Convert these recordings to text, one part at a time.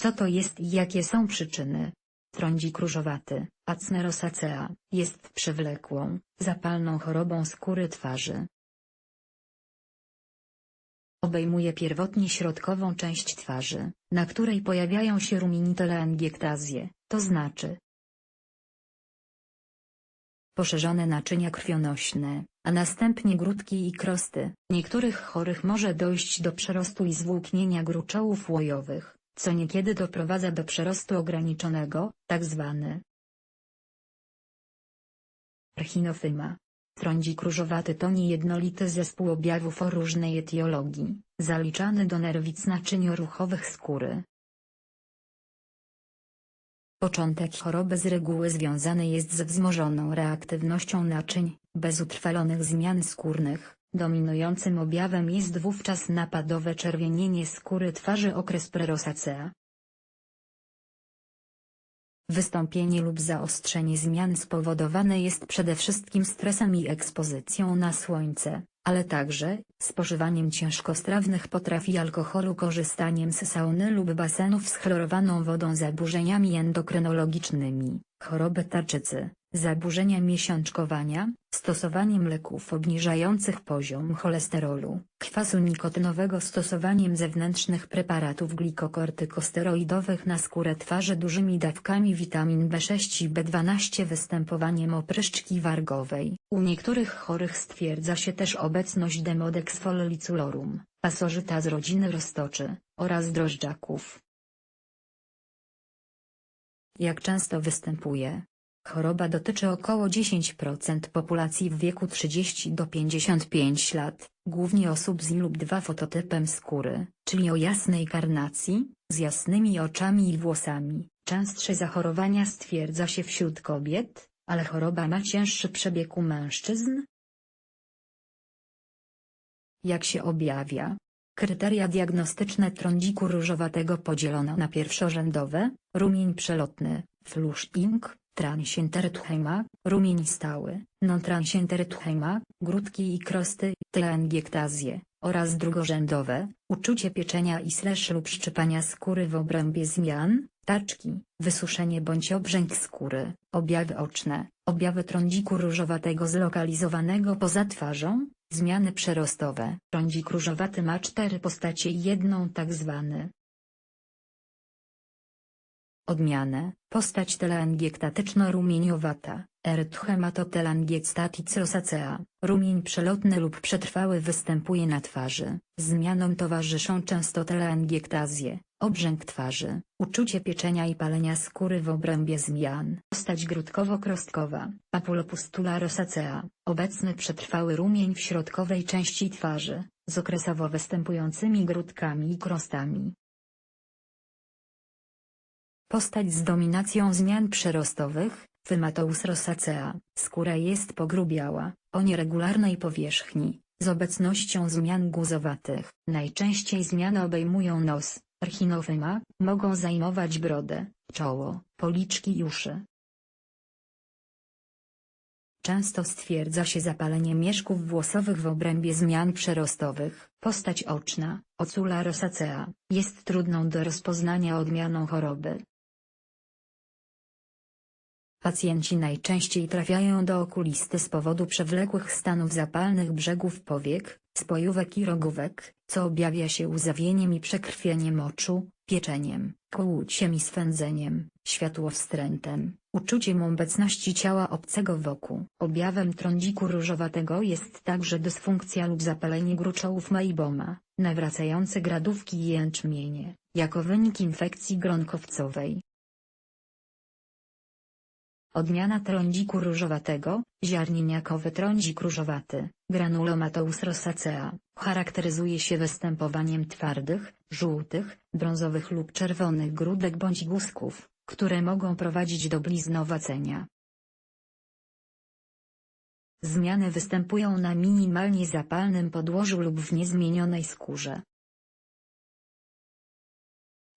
Co to jest i jakie są przyczyny? Trądzik różowaty, Acne rosacea, jest przewlekłą, zapalną chorobą skóry twarzy. Obejmuje pierwotnie środkową część twarzy, na której pojawiają się ruminitelangiectazje, to znaczy poszerzone naczynia krwionośne, a następnie grudki i krosty. Niektórych chorych może dojść do przerostu i zwłóknienia gruczołów łojowych, co niekiedy doprowadza do przerostu ograniczonego, tzw. Echinofyma. Trądzik różowaty to niejednolity zespół objawów o różnej etiologii, zaliczany do nerwic naczynioruchowych skóry. Początek choroby z reguły związany jest ze wzmożoną reaktywnością naczyń, bez utrwalonych zmian skórnych. Dominującym objawem jest wówczas napadowe czerwienienie skóry twarzy okres prerosacea. Wystąpienie lub zaostrzenie zmian spowodowane jest przede wszystkim stresem i ekspozycją na słońce, ale także spożywaniem ciężkostrawnych potraw i alkoholu korzystaniem z sauny lub basenów z chlorowaną wodą zaburzeniami endokrynologicznymi, choroby tarczycy, zaburzenia miesiączkowania, stosowaniem leków obniżających poziom cholesterolu, kwasu nikotynowego stosowaniem zewnętrznych preparatów glikokortykosteroidowych na skórę twarzy dużymi dawkami witamin B6 i B12 występowaniem opryszczki wargowej. U niektórych chorych stwierdza się też obecność Demodex folliculorum, pasożyta z rodziny roztoczy, oraz drożdżaków. Jak często występuje? Choroba dotyczy około 10% populacji w wieku 30 do 55 lat, głównie osób z I lub II fototypem skóry, czyli o jasnej karnacji, z jasnymi oczami i włosami. Częstsze zachorowania stwierdza się wśród kobiet, ale choroba ma cięższy przebieg u mężczyzn. Jak się objawia? Kryteria diagnostyczne trądziku różowatego podzielono na pierwszorzędowe, rumień przelotny, flushing, Transientertuchema, rumień stały, non-transientertuchema, grudki i krosty, telangiectazje, oraz drugorzędowe, uczucie pieczenia i slash lub szczypania skóry w obrębie zmian, taczki, wysuszenie bądź obrzęk skóry, objawy oczne, objawy trądziku różowatego zlokalizowanego poza twarzą, zmiany przerostowe. Trądzik różowaty ma cztery postacie i jedną tak zwany Odmianę, postać telangiektatyczno-rumieniowata, erythematotelangiectatic rosacea, rumień przelotny lub przetrwały występuje na twarzy, zmianom towarzyszą często telangiektazje, obrzęk twarzy, uczucie pieczenia i palenia skóry w obrębie zmian. Postać grudkowo-krostkowa, papulopustula rosacea, obecny przetrwały rumień w środkowej części twarzy, z okresowo występującymi grudkami i krostami. Postać z dominacją zmian przerostowych, Fymatous rosacea, skóra jest pogrubiała, o nieregularnej powierzchni, z obecnością zmian guzowatych. Najczęściej zmiany obejmują nos, erchinofyma, mogą zajmować brodę, czoło, policzki i uszy. Często stwierdza się zapalenie mieszków włosowych w obrębie zmian przerostowych. Postać oczna, ocula rosacea, jest trudną do rozpoznania odmianą choroby. Pacjenci najczęściej trafiają do okulisty z powodu przewlekłych stanów zapalnych brzegów powiek, spojówek i rogówek, co objawia się łzawieniem i przekrwieniem oczu, pieczeniem, kłuciem i swędzeniem, światłowstrętem, uczuciem obecności ciała obcego wokół. Objawem trądziku różowatego jest także dysfunkcja lub zapalenie gruczołów Maiboma, nawracające gradówki i jęczmienie, jako wynik infekcji gronkowcowej. Odmiana trądziku różowatego, ziarnieniakowy trądzik różowaty, granulomatous rosacea, charakteryzuje się występowaniem twardych, żółtych, brązowych lub czerwonych grudek bądź guzków, które mogą prowadzić do bliznowacenia. Zmiany występują na minimalnie zapalnym podłożu lub w niezmienionej skórze.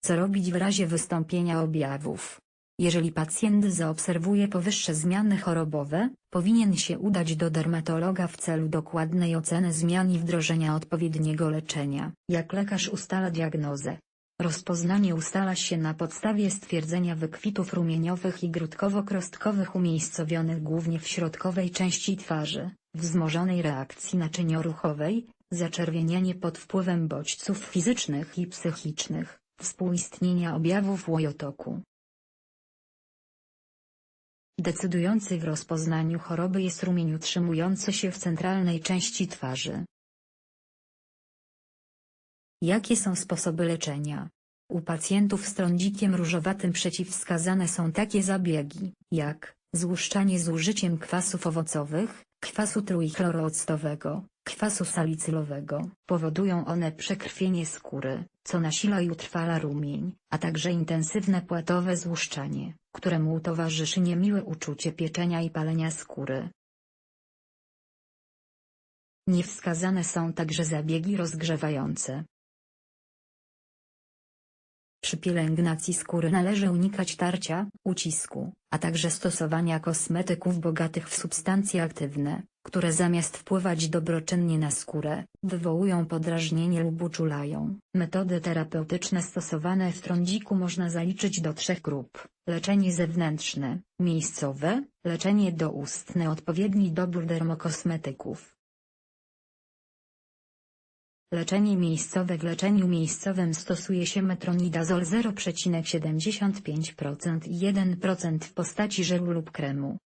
Co robić w razie wystąpienia objawów? Jeżeli pacjent zaobserwuje powyższe zmiany chorobowe, powinien się udać do dermatologa w celu dokładnej oceny zmian i wdrożenia odpowiedniego leczenia. Jak lekarz ustala diagnozę? Rozpoznanie ustala się na podstawie stwierdzenia wykwitów rumieniowych i grudkowo-krostkowych umiejscowionych głównie w środkowej części twarzy, wzmożonej reakcji naczynioruchowej, zaczerwienianie pod wpływem bodźców fizycznych i psychicznych, współistnienia objawów łojotoku. Decydujący w rozpoznaniu choroby jest rumień utrzymujący się w centralnej części twarzy. Jakie są sposoby leczenia? U pacjentów z trądzikiem różowatym przeciwwskazane są takie zabiegi, jak złuszczanie z użyciem kwasów owocowych, kwasu trójchlorooctowego, kwasu salicylowego. Powodują one przekrwienie skóry, co nasila i utrwala rumień, a także intensywne płatowe złuszczanie, któremu towarzyszy niemiłe uczucie pieczenia i palenia skóry. Niewskazane są także zabiegi rozgrzewające. Przy pielęgnacji skóry należy unikać tarcia, ucisku, a także stosowania kosmetyków bogatych w substancje aktywne, które zamiast wpływać dobroczynnie na skórę, wywołują podrażnienie lub uczulają. Metody terapeutyczne stosowane w trądziku można zaliczyć do trzech grup. Leczenie zewnętrzne, miejscowe, leczenie doustne odpowiedni dobór dermokosmetyków. Leczenie miejscowe W leczeniu miejscowym stosuje się metronidazol 0,75% i 1% w postaci żelu lub kremu.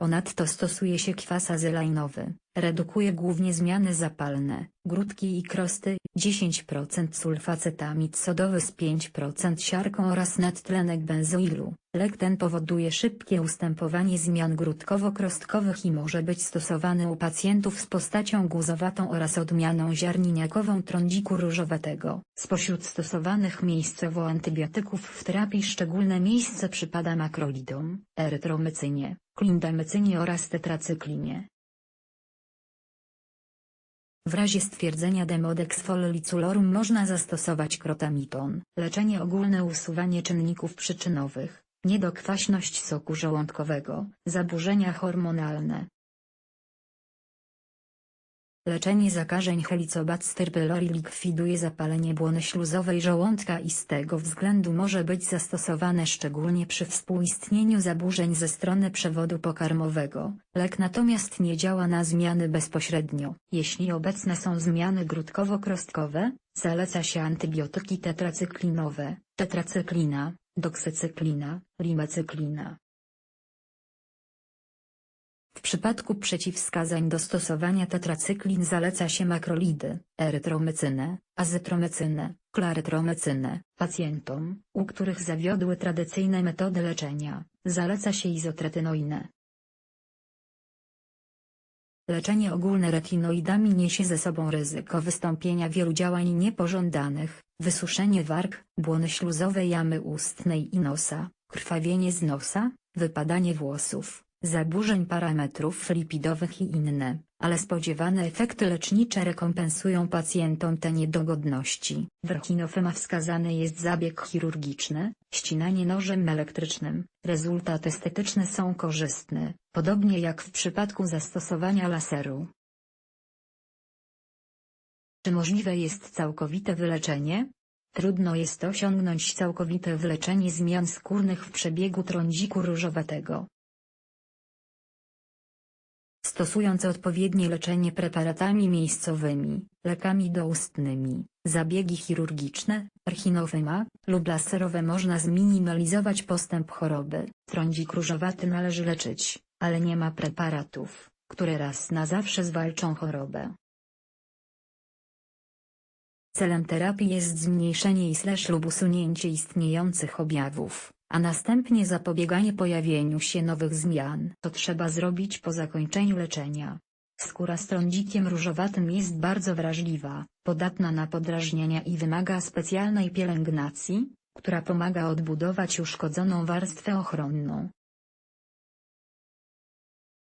Ponadto stosuje się kwas azelainowy, redukuje głównie zmiany zapalne, grudki i krosty, 10% sulfacetamid sodowy z 5% siarką oraz nadtlenek benzoilu. Lek ten powoduje szybkie ustępowanie zmian grudkowo-krostkowych i może być stosowany u pacjentów z postacią guzowatą oraz odmianą ziarniniakową trądziku różowatego. Spośród stosowanych miejscowo antybiotyków w terapii szczególne miejsce przypada makrolidom, erytromycynie, klindamycynie oraz tetracyklinie. W razie stwierdzenia demodex folliculorum można zastosować krotamiton. Leczenie ogólne usuwanie czynników przyczynowych, niedokwaśność soku żołądkowego, zaburzenia hormonalne. Leczenie zakażeń Helicobacter pylori likwiduje zapalenie błony śluzowej żołądka i z tego względu może być zastosowane szczególnie przy współistnieniu zaburzeń ze strony przewodu pokarmowego. Lek natomiast nie działa na zmiany bezpośrednio. Jeśli obecne są zmiany grudkowo-krostkowe, zaleca się antybiotyki tetracyklinowe, tetracyklina, doksycyklina, rimecyklina. W przypadku przeciwwskazań do stosowania tetracyklin zaleca się makrolidy, erytromycynę, azytromycynę, klarytromycynę. Pacjentom, u których zawiodły tradycyjne metody leczenia, zaleca się izotretynoinę. Leczenie ogólne retinoidami niesie ze sobą ryzyko wystąpienia wielu działań niepożądanych, wysuszenie warg, błony śluzowej jamy ustnej i nosa, krwawienie z nosa, wypadanie włosów, zaburzeń parametrów lipidowych i inne, ale spodziewane efekty lecznicze rekompensują pacjentom te niedogodności. W rechinofema wskazany jest zabieg chirurgiczny, ścinanie nożem elektrycznym, rezultat estetyczny są korzystne, podobnie jak w przypadku zastosowania laseru. Czy możliwe jest całkowite wyleczenie? Trudno jest osiągnąć całkowite wyleczenie zmian skórnych w przebiegu trądziku różowatego. Stosując odpowiednie leczenie preparatami miejscowymi, lekami doustnymi, zabiegi chirurgiczne, archinofema, lub laserowe można zminimalizować postęp choroby. Trądzik różowaty należy leczyć, ale nie ma preparatów, które raz na zawsze zwalczą chorobę. Celem terapii jest zmniejszenie i lub usunięcie istniejących objawów a następnie zapobieganie pojawieniu się nowych zmian. To trzeba zrobić po zakończeniu leczenia. Skóra z trądzikiem różowatym jest bardzo wrażliwa, podatna na podrażnienia i wymaga specjalnej pielęgnacji, która pomaga odbudować uszkodzoną warstwę ochronną.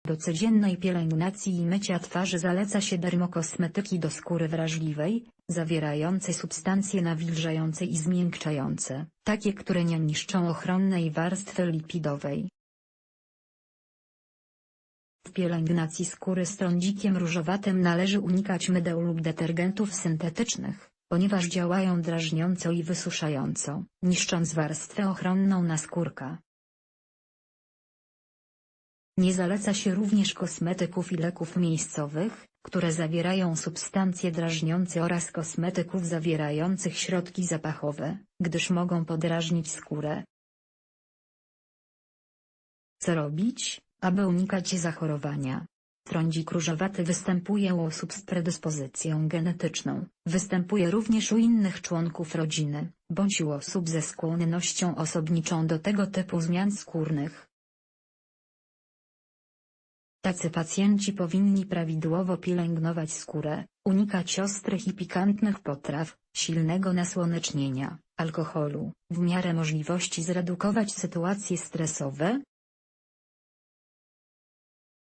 Do codziennej pielęgnacji i mycia twarzy zaleca się dermokosmetyki do skóry wrażliwej, zawierające substancje nawilżające i zmiękczające, takie które nie niszczą ochronnej warstwy lipidowej. W pielęgnacji skóry z trądzikiem różowatym należy unikać mydeł lub detergentów syntetycznych, ponieważ działają drażniąco i wysuszająco, niszcząc warstwę ochronną naskórka. Nie zaleca się również kosmetyków i leków miejscowych, które zawierają substancje drażniące oraz kosmetyków zawierających środki zapachowe, gdyż mogą podrażnić skórę. Co robić, aby unikać zachorowania? Trądzik różowaty występuje u osób z predyspozycją genetyczną, występuje również u innych członków rodziny, bądź u osób ze skłonnością osobniczą do tego typu zmian skórnych. Tacy pacjenci powinni prawidłowo pielęgnować skórę, unikać ostrych i pikantnych potraw, silnego nasłonecznienia, alkoholu, w miarę możliwości zredukować sytuacje stresowe,